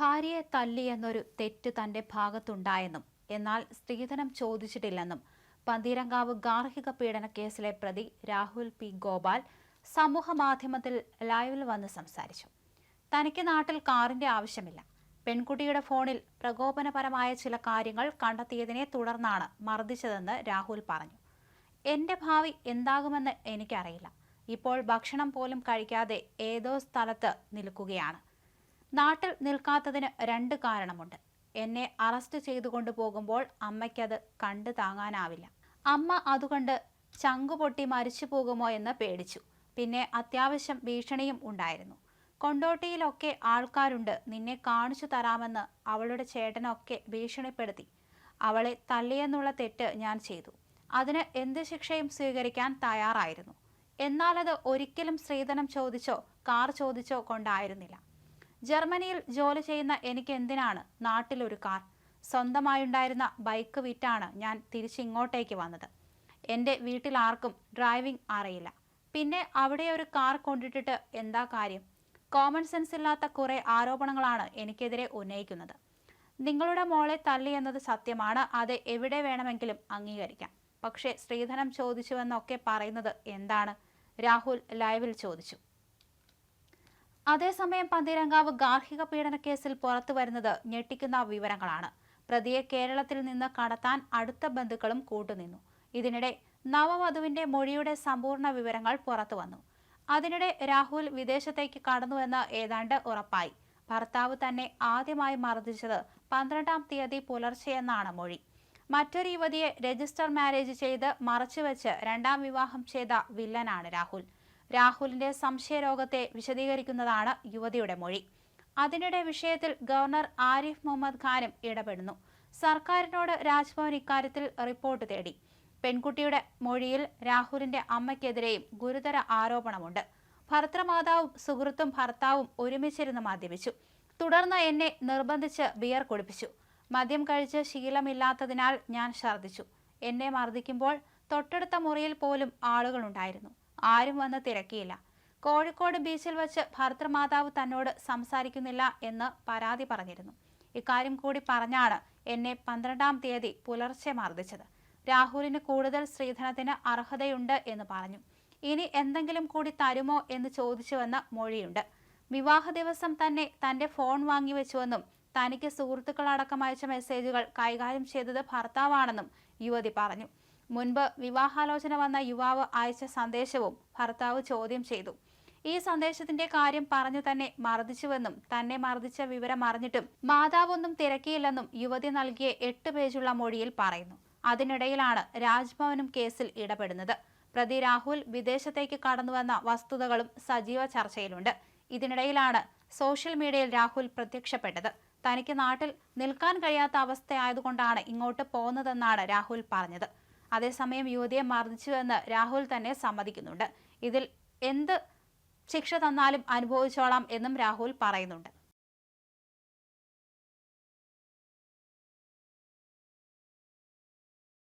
ഭാര്യയെ തല്ലിയെന്നൊരു തെറ്റ് തന്റെ ഭാഗത്തുണ്ടായെന്നും എന്നാൽ സ്ത്രീധനം ചോദിച്ചിട്ടില്ലെന്നും പന്തീരങ്കാവ് ഗാർഹിക പീഡന കേസിലെ പ്രതി രാഹുൽ പി. ഗോപാൽ സമൂഹ മാധ്യമത്തിൽ ലൈവിൽ വന്ന് സംസാരിച്ചു. തനിക്ക് നാട്ടിൽ കാറിന്റെ ആവശ്യമില്ല. പെൺകുട്ടിയുടെ ഫോണിൽ പ്രകോപനപരമായ ചില കാര്യങ്ങൾ കണ്ടെത്തിയതിനെ തുടർന്നാണ് മർദ്ദിച്ചതെന്ന് രാഹുൽ പറഞ്ഞു. എന്റെ ഭാവി എന്താകുമെന്ന് എനിക്കറിയില്ല. ഇപ്പോൾ ഭക്ഷണം പോലും കഴിക്കാതെ ഏതോ സ്ഥലത്ത് നിൽക്കുകയാണ്. നാട്ടിൽ നിൽക്കാത്തതിന് രണ്ട് കാരണമുണ്ട്. എന്നെ അറസ്റ്റ് ചെയ്തു കൊണ്ടുപോകുമ്പോൾ അമ്മയ്ക്കത് കണ്ടു താങ്ങാനാവില്ല. അമ്മ അതുകൊണ്ട് ചങ്കുപൊട്ടി മരിച്ചു പോകുമോ എന്ന് പേടിച്ചു. പിന്നെ അത്യാവശ്യം ഭീഷണിയും ഉണ്ടായിരുന്നു. കൊണ്ടോട്ടിയിലൊക്കെ ആൾക്കാരുണ്ട്. നിന്നെ കാണിച്ചു തരാമെന്ന് അവളുടെ ചേട്ടനൊക്കെ ഭീഷണിപ്പെടുത്തി. അവളെ തള്ളിയെന്നുള്ള തെറ്റ് ഞാൻ ചെയ്തു. അതിന് എന്ത് ശിക്ഷയും സ്വീകരിക്കാൻ തയ്യാറായിരുന്നു. എന്നാലത് ഒരിക്കലും സ്ത്രീധനം ചോദിച്ചോ കാർ ചോദിച്ചോ കൊണ്ടായിരുന്നില്ല. ജർമ്മനിയിൽ ജോലി ചെയ്യുന്ന എനിക്ക് എന്തിനാണ് നാട്ടിലൊരു കാർ? സ്വന്തമായുണ്ടായിരുന്ന ബൈക്ക് വിറ്റാണ് ഞാൻ തിരിച്ചിങ്ങോട്ടേക്ക് വന്നത്. എന്റെ വീട്ടിൽ ആർക്കും ഡ്രൈവിംഗ് അറിയില്ല. പിന്നെ അവിടെ ഒരു കാർ കൊണ്ടിട്ടിട്ട് എന്താ കാര്യം? കോമൺ സെൻസ് ഇല്ലാത്ത കുറേ ആരോപണങ്ങളാണ് എനിക്കെതിരെ ഉന്നയിക്കുന്നത്. നിങ്ങളുടെ മോളെ തള്ളി എന്നത് സത്യമാണ്. അത് എവിടെ വേണമെങ്കിലും അംഗീകരിക്കാം. പക്ഷേ സ്ത്രീധനം ചോദിച്ചുവെന്നൊക്കെ പറയുന്നത് എന്താണ്? രാഹുൽ ലൈവിൽ ചോദിച്ചു. അതേസമയം പന്തീരങ്കാവ് ഗാർഹിക പീഡന കേസിൽ പുറത്തു വരുന്നത് ഞെട്ടിക്കുന്ന വിവരങ്ങളാണ്. പ്രതിയെ കേരളത്തിൽ നിന്ന് കടത്താൻ അടുത്ത ബന്ധുക്കളും കൂട്ടുനിന്നു. ഇതിനിടെ നവവധുവിന്റെ മൊഴിയുടെ സമ്പൂർണ വിവരങ്ങൾ പുറത്തു വന്നു. അതിനിടെ രാഹുൽ വിദേശത്തേക്ക് കടന്നുവെന്ന് ഏതാണ്ട് ഉറപ്പായി. ഭർത്താവ് തന്നെ ആദ്യമായി മർദ്ദിച്ചത് പന്ത്രണ്ടാം തീയതി പുലർച്ചെയെന്നാണ് മൊഴി. മറ്റൊരു യുവതിയെ രജിസ്റ്റർ മാരേജ് ചെയ്ത് മറച്ചുവെച്ച് രണ്ടാം വിവാഹം ചെയ്ത വില്ലനാണ് രാഹുൽ. രാഹുലിന്റെ സംശയരോഗത്തെ വിശദീകരിക്കുന്നതാണ് യുവതിയുടെ മൊഴി. അതിനിടെ വിഷയത്തിൽ ഗവർണർ ആരിഫ് മുഹമ്മദ് ഖാനും ഇടപെടുന്നു. സർക്കാരിനോട് രാജ്ഭവൻ ഇക്കാര്യത്തിൽ റിപ്പോർട്ട് തേടി. പെൺകുട്ടിയുടെ മൊഴിയിൽ രാഹുലിന്റെ അമ്മയ്ക്കെതിരെയും ഗുരുതര ആരോപണമുണ്ട്. ഭർത്തൃമാതാവും സുഹൃത്തും ഭർത്താവും ഒരുമിച്ചിരുന്ന് മദ്യപിച്ചു. തുടർന്ന് എന്നെ നിർബന്ധിച്ച് ബിയർ കുടിപ്പിച്ചു. മദ്യം കഴിച്ച് ശീലമില്ലാത്തതിനാൽ ഞാൻ ഛർദ്ദിച്ചു. എന്നെ മർദ്ദിക്കുമ്പോൾ തൊട്ടടുത്ത മുറിയിൽ പോലും ആളുകളുണ്ടായിരുന്നു. ആരും വന്ന് തിരക്കിയില്ല. കോഴിക്കോട് ബീച്ചിൽ വച്ച് ഭർത്തൃമാതാവ് തന്നോട് സംസാരിക്കുന്നില്ല എന്ന് പരാതി പറഞ്ഞിരുന്നു. ഇക്കാര്യം കൂടി പറഞ്ഞാണ് എന്നെ പന്ത്രണ്ടാം തീയതി പുലർച്ചെ മർദ്ദിച്ചത്. രാഹുലിന് കൂടുതൽ സ്ത്രീധനത്തിന് അർഹതയുണ്ട് എന്ന് പറഞ്ഞു. ഇനി എന്തെങ്കിലും കൂടി തരുമോ എന്ന് ചോദിച്ചുവെന്ന മൊഴിയുണ്ട്. വിവാഹ ദിവസം തന്നെ തന്റെ ഫോൺ വാങ്ങിവെച്ചുവെന്നും തനിക്ക് സുഹൃത്തുക്കളടക്കം അയച്ച മെസ്സേജുകൾ കൈകാര്യം ചെയ്തത് ഭർത്താവാണെന്നും യുവതി പറഞ്ഞു. മുൻപ് വിവാഹാലോചന വന്ന യുവാവ് അയച്ച സന്ദേശവും ഭർത്താവ് ചോദ്യം ചെയ്തു. ഈ സന്ദേശത്തിന്റെ കാര്യം പറഞ്ഞു തന്നെ മർദ്ദിച്ചുവെന്നും തന്നെ മർദ്ദിച്ച വിവരം അറിഞ്ഞിട്ടും മാതാവൊന്നും തിരക്കിയില്ലെന്നും യുവതി നൽകിയ എട്ട് പേജുള്ള മൊഴിയിൽ പറയുന്നു. അതിനിടയിലാണ് രാജ്ഭവനും കേസിൽ ഇടപെടുന്നത്. പ്രതി രാഹുൽ വിദേശത്തേക്ക് കടന്നുവന്ന വസ്തുതകളും സജീവ ചർച്ചയിലുണ്ട്. ഇതിനിടയിലാണ് സോഷ്യൽ മീഡിയയിൽ രാഹുൽ പ്രത്യക്ഷപ്പെട്ടത്. തനിക്ക് നാട്ടിൽ നിൽക്കാൻ കഴിയാത്ത അവസ്ഥയായതുകൊണ്ടാണ് ഇങ്ങോട്ട് പോകുന്നതെന്നാണ് രാഹുൽ പറഞ്ഞത്. അതേസമയം യുവതിയെ മർദ്ദിച്ചുവെന്ന് രാഹുൽ തന്നെ സമ്മതിക്കുന്നുണ്ട്. ഇതിൽ എന്ത് ശിക്ഷ തന്നാലും അനുഭവിച്ചോളാം എന്നും രാഹുൽ പറയുന്നുണ്ട്.